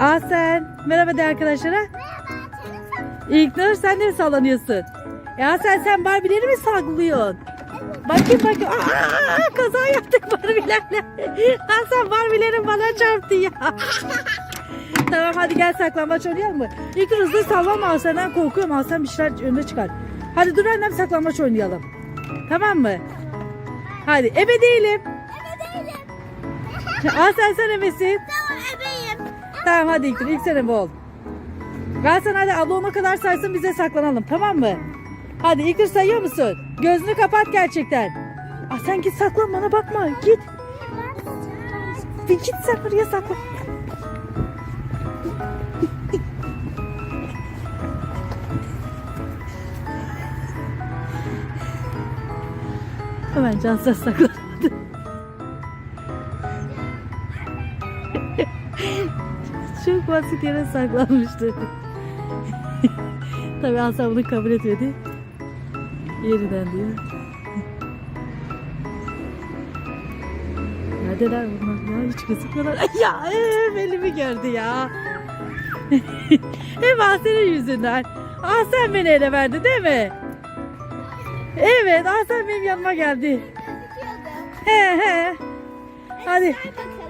Asen. Merhaba de arkadaşlara. İlknur sen de mi sallanıyorsun? Ya sen sen Barbie'leri mi saklıyorsun? Bakayım bakayım. Aa, kaza yaptık Barbie'lerle. Hasan Barbie'lerin bana çarptı ya. tamam hadi gel saklambaç oynayalım mı? İlk hızlı sallama Hasan'dan korkuyorum. Hasan bir şeyler önüne çıkar. Hadi dur annem saklambaç oynayalım. Tamam mı? Hadi ebe değilim. Ebe değilim. Hasan sen ebesin. Ebeyim. Tamam hadi İlknur ilk sen ebe ol. Hasan hadi abla ona kadar saysın bize saklanalım tamam mı? Hadi İlknur sayıyor musun? Gözünü kapat gerçekten. Ah sen git saklan bana bakma git. Bir git sen oraya saklan. Hemen cansız saklandı. Çok basit yere saklanmıştı. Tabii Hasan bunu kabul etmedi. Yeniden diyor. Neredeler bunlar ya hiç gözükmüyorlar. Ya hep elimi gördü ya. hep Hasan'ın yüzünden. Hasan beni ele verdi değil mi? Evet Hasan benim yanıma geldi. He he. Hadi. Bakalım.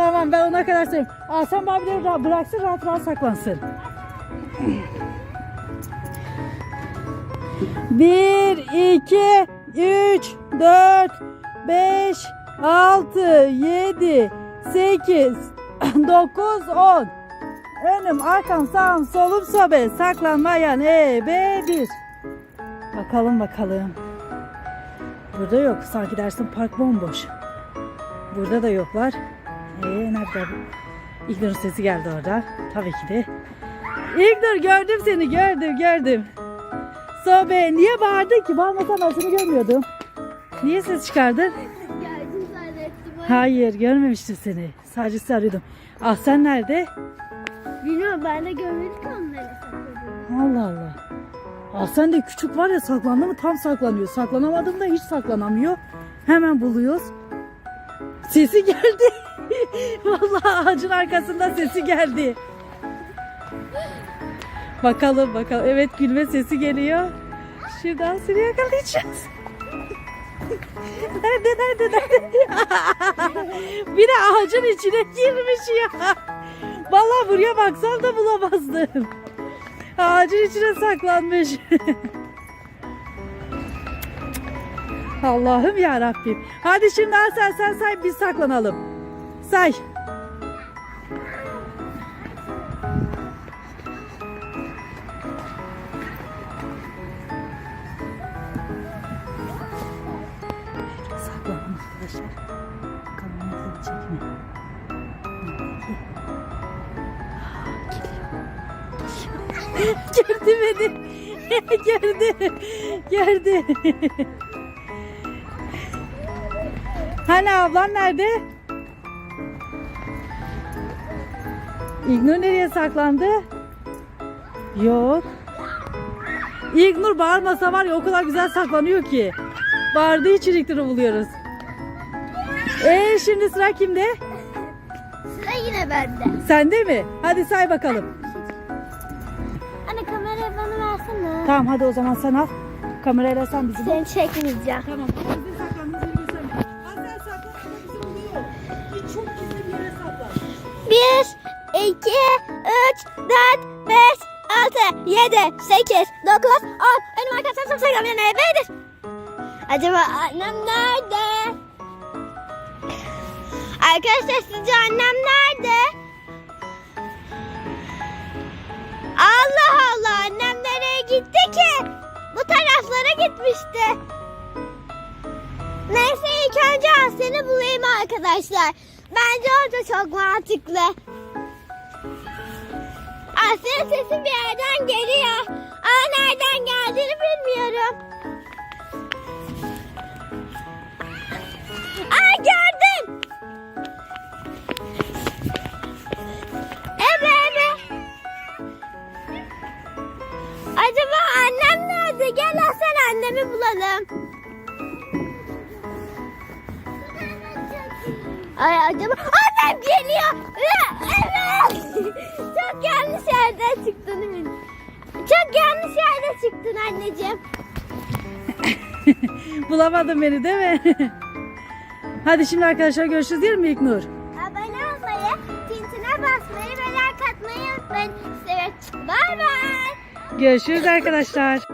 Tamam ben ona kadar söyleyeyim. Hasan abileri ra- bıraksın rahat rahat saklansın. Bir, iki, üç, dört, beş, altı, yedi, sekiz, dokuz, on. Önüm, arkam, sağım, solum, sobe. Saklanmayan ebe bir. Bakalım bakalım. Burada yok. Sanki dersin park bomboş. Burada da yoklar. Ee? İlknur'un sesi geldi orada. Tabii ki de. İlknur gördüm seni gördüm gördüm. Sobe niye bağırdın ki? Bağırmasan ben seni görmüyordum. Niye ses çıkardın? Hayır görmemiştim seni. Sadece sizi arıyordum. Ah sen nerede? Bilmiyorum ben de görmedik onları. Allah Allah. Ah sen de küçük var ya saklandı mı tam saklanıyor. Saklanamadım da hiç saklanamıyor. Hemen buluyoruz. Sesi geldi. Vallahi ağacın arkasında sesi geldi. Bakalım bakalım. Evet gülme sesi geliyor. Şuradan seni yakalayacağız. nerede nerede nerede? Bir de ağacın içine girmiş ya. Vallahi buraya baksam da bulamazdım. Ağacın içine saklanmış. Allah'ım ya Rabbim. Hadi şimdi sen sen say biz saklanalım. Say. Gördü beni. Gördü. Gördü. Hani ablan nerede? İlknur nereye saklandı? Yok. İlknur bağırmasa var ya o kadar güzel saklanıyor ki. Bağırdığı için İlknur'u buluyoruz. Ee şimdi sıra kimde? Sıra yine bende. Sende mi? Hadi say bakalım. Anne kamerayı bana versene. Tamam hadi o zaman sen al. Kamerayla sen bizi. Seni çekmeyeceğim. Tamam. 4, 5, 6, 7, 8, 9, 10. Önüm arkadaşlar çok saklanıyor. Nerededir? Acaba annem nerede? Arkadaşlar sizce annem nerede? Allah Allah annem nereye gitti ki? Bu taraflara gitmişti. Neyse ilk önce seni bulayım arkadaşlar. Bence orada çok mantıklı. Aslında sesi bir yerden geliyor. Ama nereden geldiğini bilmiyorum. Aa gördüm. Ebe ebe. Acaba annem nerede? Gel sen annemi bulalım. Ay acaba annem geliyor. Nereye çıktın anneciğim? Bulamadın beni değil mi? Hadi şimdi arkadaşlar görüşürüz değil mi İlknur? Abone olmayı, tintine basmayı ve like atmayı unutmayın. Size bay bay. Görüşürüz arkadaşlar.